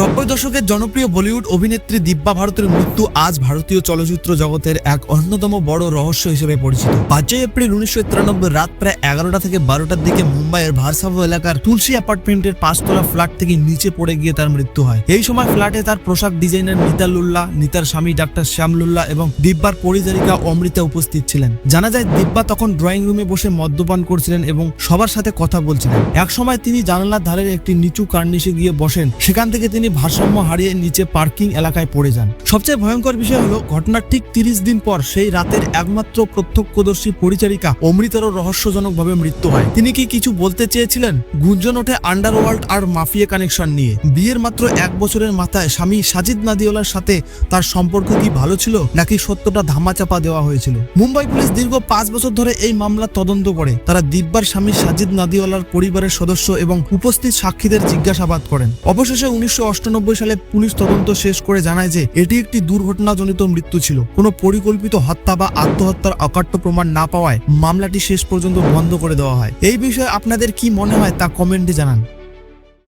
নব্বই দশকের জনপ্রিয় বলিউড অভিনেত্রী দিব্যা ভারতের মৃত্যু আজ ভারতীয় চলচ্চিত্র জগতের এক অন্যতম বড় রহস্য হিসেবে পরিচিত। পাঁচই এপ্রিল উনিশশো তিরানব্বই রাত প্রায় এগারোটা থেকে বারোটার দিকে মুম্বাইয়ের ভারসাভ্য এলাকার তুলসী অ্যাপার্টমেন্টের পাঁচতলা ফ্ল্যাট থেকে নিচে পড়ে গিয়ে তার মৃত্যু হয়। এই সময় ফ্ল্যাটে তার পোশাক ডিজাইনার নিতালুল্লাহ নিতার স্বামী ডাক্তার শ্যামলুল্লাহ এবং দিব্যার পরিচারিকা অমৃতা উপস্থিত ছিলেন। জানা যায়, দিব্যা তখন ড্রয়িং রুমে বসে মদ্যপান করছিলেন এবং সবার সাথে কথা বলছিলেন। এক সময় তিনি জানালার ধারের একটি নিচু কার্নিশে গিয়ে বসেন। সেখান থেকে তিনি ভারসাম্য হারিয়ে নিচে পার্কিং এলাকায় পড়ে যান। সবচেয়ে ভয়ঙ্কর বিষয় হলো, ঘটনার ঠিক তিরিশ দিন পর সেই রাতের একমাত্র প্রত্যক্ষদর্শী পরিচারিকা অমৃতারও রহস্যজনকভাবে মৃত্যু হয়। তিনি কি কিছু বলতে চেয়েছিলেন? গুঞ্জন ওঠে আন্ডারওয়ার্ল্ড আর মাফিয়া কানেকশন নিয়ে। বিয়ের মাত্র এক বছরের মাথায় স্বামী সাজিদ নাদিওয়ালার সাথে তার সম্পর্ক কি ভালো ছিল, নাকি সত্যটা ধামাচাপা দেওয়া হয়েছিল? মুম্বাই পুলিশ দীর্ঘ পাঁচ বছর ধরে এই মামলা তদন্ত করে। তারা দিব্যার স্বামী সাজিদ নাদিওয়ালার পরিবারের সদস্য এবং উপস্থিত সাক্ষীদের জিজ্ঞাসাবাদ করেন। অবশেষে উনিশশো সালে পুলিশ তদন্ত শেষ করে জানায় যে এটি একটি দুর্ঘটনাজনিত মৃত্যু ছিল। কোনো পরিকল্পিত হত্যা বা আত্মহত্যার অকাট্য প্রমাণ না পাওয়ায় মামলাটি শেষ পর্যন্ত বন্ধ করে দেওয়া হয়। এই বিষয়ে আপনাদের কি মনে হয় তা কমেন্টে জানান।